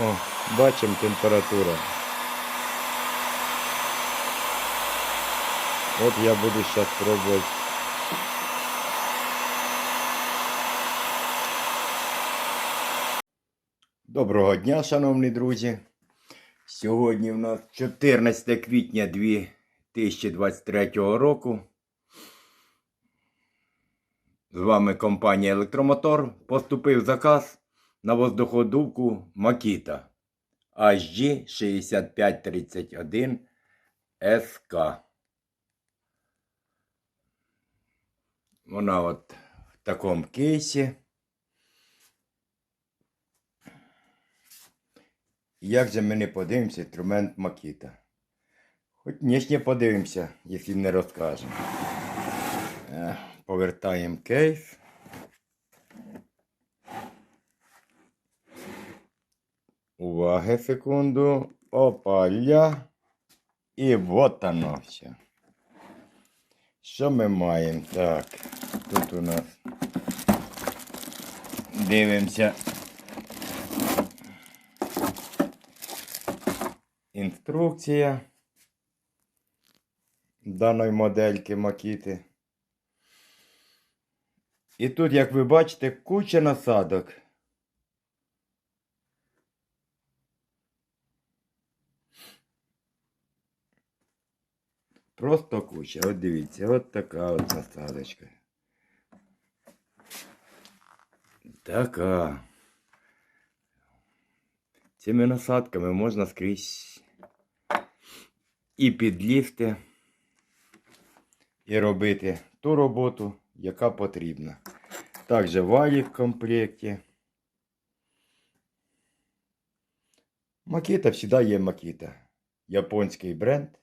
О, бачимо температура. От я буду зараз пробувати. Доброго дня, шановні друзі. Сьогодні в нас 14 квітня 2023 року. З вами компанія Електромотор. Поступив заказ на воздуходувку Makita HG 6531 SK. Вона от в такому кейсі. Як же ми не подивимося інструмент Makita? Хоч не подивимося, якщо не розкажемо. Е, Повертаємо кейс. Уваги секунду. Опаля. І вот оно все. Що ми маємо? Так, тут у нас дивимося. Інструкція даної модельки Макіти. І тут, як ви бачите, куча насадок. Просто куча. От дивіться, от така от насадочка. Така. Цими насадками можна скрізь і підлізти, і робити ту роботу, яка потрібна. Також валі в комплекті. Макіта завжди є Макіта. Японський бренд.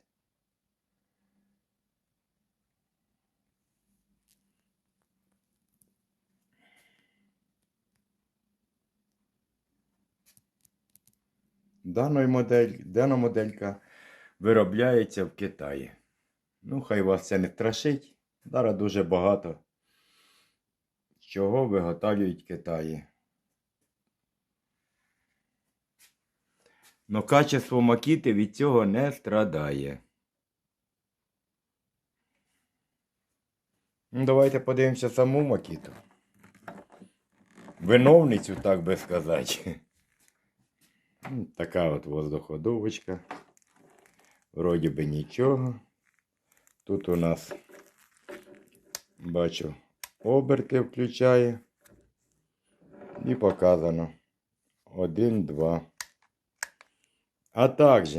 Дана модель, дана моделька виробляється в Китаї. Ну, хай вас це не страшить. Зараз дуже багато чого виготовлюють в Китаї. Но качество макіти від цього не страдає. Ну, давайте подивимося саму макіту. Виновницю, так би сказати. Така от воздуходувочка. Вроді би нічого. Тут у нас бачу оберти включає. І показано. Один, два. А також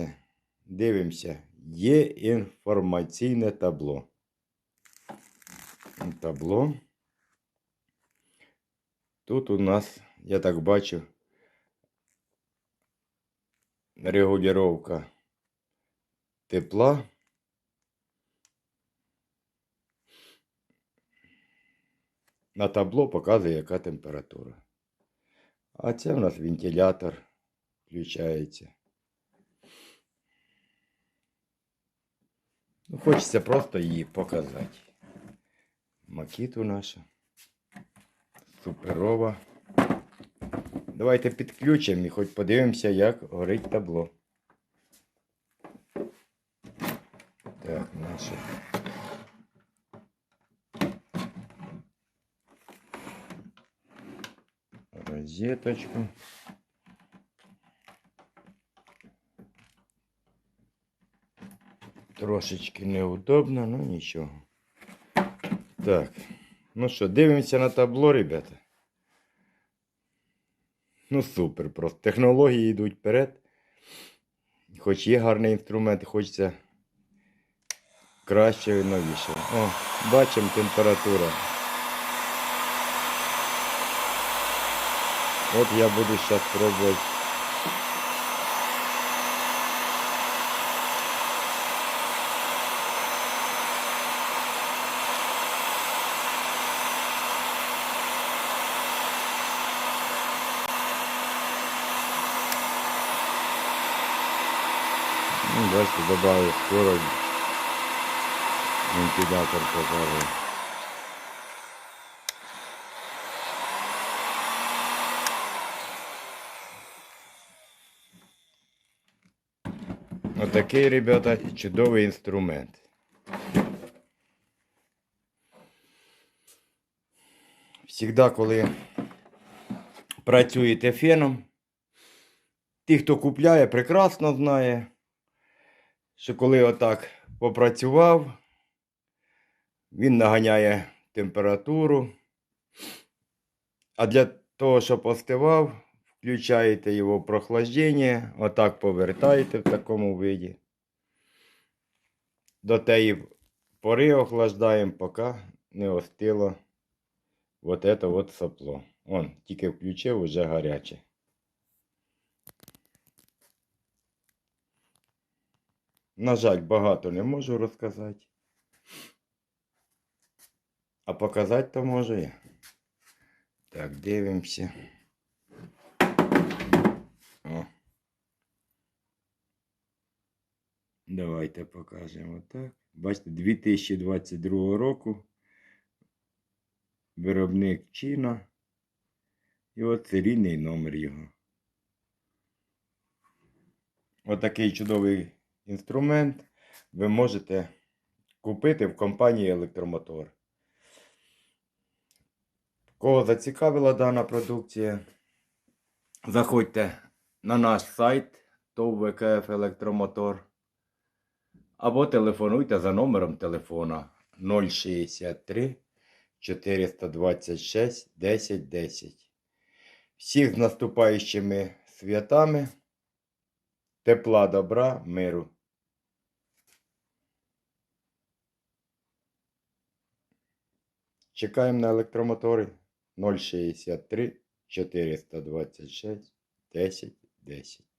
дивимося, є інформаційне табло. Табло. Тут у нас, я так бачу, регулировка тепла. На табло показує, яка температура. А це в нас вентилятор включається. Ну, хочеться просто її показати. Макіту наша. Суперова. Давайте підключимо і хоч подивимося, як горить табло. Так, наше. Розеточку. Трошечки неудобно, ну нічого. Так. Ну що, дивимося на табло, ребята. Ну, супер, просто технології йдуть вперед. Хоч є гарний інструмент, хочеться краще і новіше. О, бачимо температура. От я буду зараз пробувати. Ну, бачите, добавив скорость. Вентилятор показує. Отакий, ребята, чудовий інструмент. Всігда, коли працюєте феном, ті, хто купляє, прекрасно знає, що коли отак попрацював, він наганяє температуру. А для того, щоб остивав, включаєте його в прохлаждення, отак повертаєте в такому виді. До тієї пори охлаждаємо, поки не остило вот это вот сопло. Он тільки включив, уже гаряче. На жаль, багато не можу розказати. А показати то можу я. Так, дивимося. О. Давайте покажемо так. Бачите, 2022 року. Виробник Чіна. І от серійний номер його. Отакий чудовий інструмент ви можете купити в компанії Електромотор. Кого зацікавила дана продукція, заходьте на наш сайт ТОВ ВКФ Електромотор або телефонуйте за номером телефона 063 426 10 10. Всіх з наступаючими святами, тепла, добра, миру. Чекаємо на електромотори 063 426 10 10.